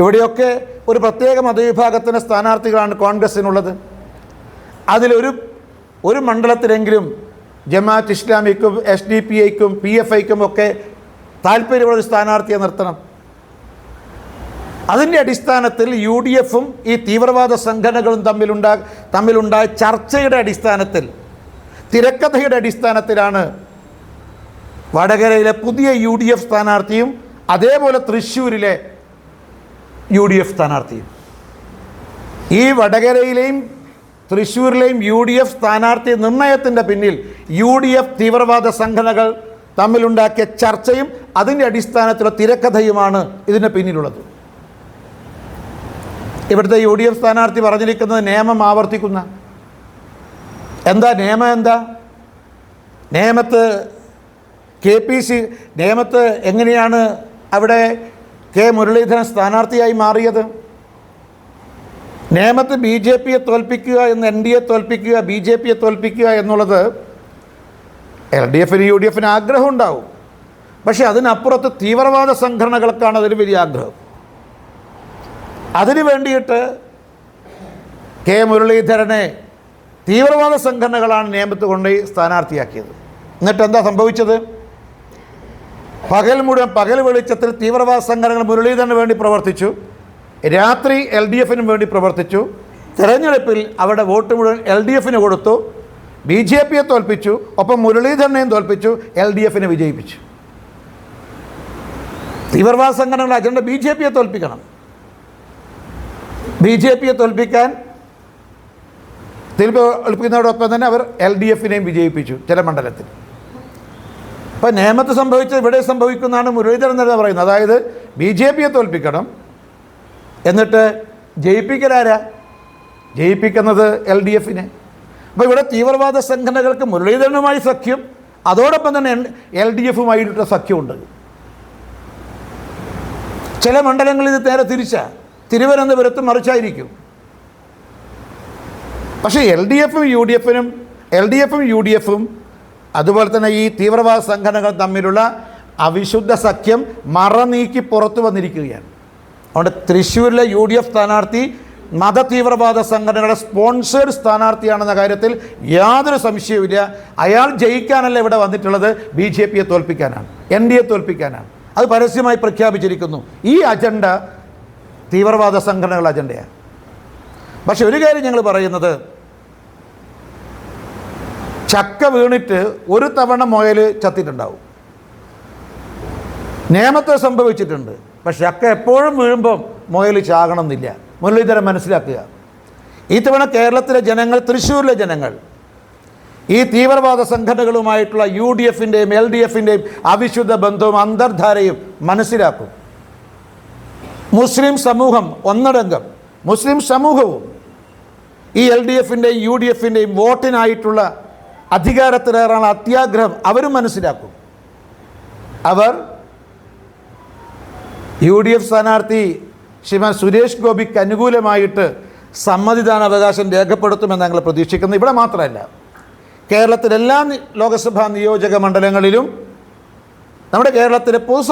ഇവിടെയൊക്കെ ഒരു പ്രത്യേക മതവിഭാഗത്തിന്റെ സ്ഥാനാർത്ഥികളാണ് കോൺഗ്രസ്സിനുള്ളത്. അതിലൊരു ഒരു മണ്ഡലത്തിലെങ്കിലും ജമാഅത്ത് ഇസ്ലാമിക്കും എസ് ഡി പി ഐക്കും പി എഫ് ഐക്കും ഒക്കെ താല്പര്യമുള്ള ഒരു സ്ഥാനാർത്ഥിയെ നിർത്തണം. അതിന്റെ അടിസ്ഥാനത്തിൽ യു ഡി എഫും ഈ തീവ്രവാദ സംഘടനകളും തമ്മിലുണ്ടാ തമ്മിലുണ്ടായ ചർച്ചയുടെ അടിസ്ഥാനത്തിൽ തിരക്കഥയുടെ അടിസ്ഥാനത്തിലാണ് വടകരയിലെ പുതിയ യു ഡി എഫ് സ്ഥാനാർത്ഥിയും അതേപോലെ തൃശ്ശൂരിലെ യു ഡി എഫ് സ്ഥാനാർത്ഥിയും. ഈ വടകരയിലെയും തൃശ്ശൂരിലെയും യു ഡി എഫ് സ്ഥാനാർത്ഥി നിർണയത്തിന്റെ പിന്നിൽ യു ഡി എഫ് തീവ്രവാദ സംഘടനകൾ തമ്മിലുണ്ടാക്കിയ ചർച്ചയും അതിന്റെ അടിസ്ഥാനത്തിലുള്ള തിരക്കഥയുമാണ് ഇതിന് പിന്നിലുള്ളത്. ഇവിടുത്തെ യു ഡി എഫ് സ്ഥാനാർത്ഥി പറഞ്ഞിരിക്കുന്നത് നിയമം ആവർത്തിക്കുന്ന. എന്താ നിയമം എന്താ? നിയമത്ത് കെ പി സി നിയമത്ത് എങ്ങനെയാണ് അവിടെ കെ മുരളീധരൻ സ്ഥാനാർത്ഥിയായി മാറിയത്? നേമത്ത് ബി ജെ പിയെ തോൽപ്പിക്കുക എന്ന് എൻ ഡി എ തോൽപ്പിക്കുക ബി ജെ പിയെ തോൽപ്പിക്കുക എന്നുള്ളത് എൽ ഡി എഫിന് യു ഡി എഫിന് ആഗ്രഹം ഉണ്ടാവും. പക്ഷേ അതിനപ്പുറത്ത് തീവ്രവാദ സംഘടനകൾക്കാണ് അതിന് വലിയ ആഗ്രഹം. അതിനു വേണ്ടിയിട്ട് കെ മുരളീധരനെ തീവ്രവാദ സംഘടനകളാണ് നിയമത്ത് കൊണ്ടുപോയി സ്ഥാനാർത്ഥിയാക്കിയത്. എന്നിട്ട് എന്താ സംഭവിച്ചത്? പകൽ മുഴുവൻ പകൽ വെളിച്ചത്തിൽ തീവ്രവാദ സംഘടനകൾ മുരളീധരന് വേണ്ടി പ്രവർത്തിച്ചു. രാത്രി എൽ ഡി എഫിനും വേണ്ടി പ്രവർത്തിച്ചു. തെരഞ്ഞെടുപ്പിൽ അവിടെ വോട്ട് മുഴുവൻ എൽ ഡി എഫിന് കൊടുത്തു. ബി ജെ പിയെ തോൽപ്പിച്ചു. ഒപ്പം മുരളീധരനെയും തോൽപ്പിച്ചു. എൽ ഡി എഫിനെ വിജയിപ്പിച്ചു. തീവ്രവാദ സംഘടനകളുടെ അജണ്ട ബി ജെ പിയെ തോൽപ്പിക്കണം. ബി ജെ പിയെ തോൽപ്പിക്കാൻ തോൽപ്പിക്കുന്നതോടൊപ്പം തന്നെ അവർ എൽ ഡി എഫിനെയും വിജയിപ്പിച്ചു. ചില മണ്ഡലത്തിൽ അപ്പം നേമത്ത് സംഭവിച്ചത് ഇവിടെ സംഭവിക്കുന്നതാണ് മുരളീധരൻ തന്നെ പറയുന്നത്. അതായത് ബി ജെ പിയെ തോൽപ്പിക്കണം. എന്നിട്ട് ജയിപ്പിക്കലാരാ? ജയിപ്പിക്കുന്നത് എൽ ഡി എഫിനെ. അപ്പോൾ ഇവിടെ തീവ്രവാദ സംഘടനകൾക്ക് മുരളീധരനുമായി സഖ്യം അതോടൊപ്പം തന്നെ എൽ ഡി എഫുമായിട്ട് സഖ്യമുണ്ട്. ചില മണ്ഡലങ്ങളിൽ ഇത് നേരെ തിരിച്ചാ. തിരുവനന്തപുരത്ത് മറിച്ചായിരിക്കും. പക്ഷേ എൽ ഡി എഫും യു ഡി എഫിനും എൽ ഡി എഫും യു ഡി എഫും അതുപോലെ തന്നെ ഈ തീവ്രവാദ സംഘടനകൾ തമ്മിലുള്ള അവിശുദ്ധ സഖ്യം മറ നീക്കി പുറത്തു വന്നിരിക്കുകയാണ്. അതുകൊണ്ട് തൃശ്ശൂരിലെ യു ഡി എഫ് സ്ഥാനാർത്ഥി മത തീവ്രവാദ സംഘടനകളുടെ സ്പോൺസേഡ് സ്ഥാനാർത്ഥിയാണെന്ന കാര്യത്തിൽ യാതൊരു സംശയവുമില്ല അയാൾ ജയിക്കാനല്ല ഇവിടെ വന്നിട്ടുള്ളത് ബി ജെ പിയെ തോൽപ്പിക്കാനാണ് എൻ ഡി എ തോൽപ്പിക്കാനാണ്. അത് പരസ്യമായി പ്രഖ്യാപിച്ചിരിക്കുന്നു. ഈ അജണ്ട തീവ്രവാദ സംഘടനകളുടെ അജണ്ടയാണ്. പക്ഷെ ഒരു കാര്യം ഞങ്ങൾ പറയുന്നത് ചക്ക വീണിട്ട് ഒരു തവണ മുയൽ ചത്തിട്ടുണ്ടാവും. നിയമത്തെ സംഭവിച്ചിട്ടുണ്ട്. പക്ഷെ ചക്ക എപ്പോഴും വീഴുമ്പം മുയൽ ചാകണമെന്നില്ല. മുരളീധരൻ മനസ്സിലാക്കുക. ഈ തവണ കേരളത്തിലെ ജനങ്ങൾ തൃശ്ശൂരിലെ ജനങ്ങൾ ഈ തീവ്രവാദ സംഘടനകളുമായിട്ടുള്ള യു ഡി എഫിന്റെയും എൽ ഡി എഫിന്റെയും അവിശുദ്ധ ബന്ധവും അന്തർധാരയും മനസ്സിലാക്കും. മുസ്ലിം സമൂഹം ഒന്നടങ്കം മുസ്ലിം സമൂഹവും ഈ എൽ ഡി എഫിന്റെയും യു ഡി എഫിന്റെയും വോട്ടിനായിട്ടുള്ള അധികാരത്തിലേറാനുള്ള അത്യാഗ്രഹം അവരും മനസ്സിലാക്കും. അവർ യു ഡി എഫ് സ്ഥാനാർത്ഥി ശ്രീമാൻ സുരേഷ് ഗോപിക്ക് അനുകൂലമായിട്ട് സമ്മതിദാന അവകാശം രേഖപ്പെടുത്തുമെന്ന് ഞങ്ങൾ പ്രതീക്ഷിക്കുന്നു. ഇവിടെ മാത്രമല്ല കേരളത്തിലെല്ലാ ലോക്സഭാ നിയോജക മണ്ഡലങ്ങളിലും നമ്മുടെ കേരളത്തിലെ പൊതു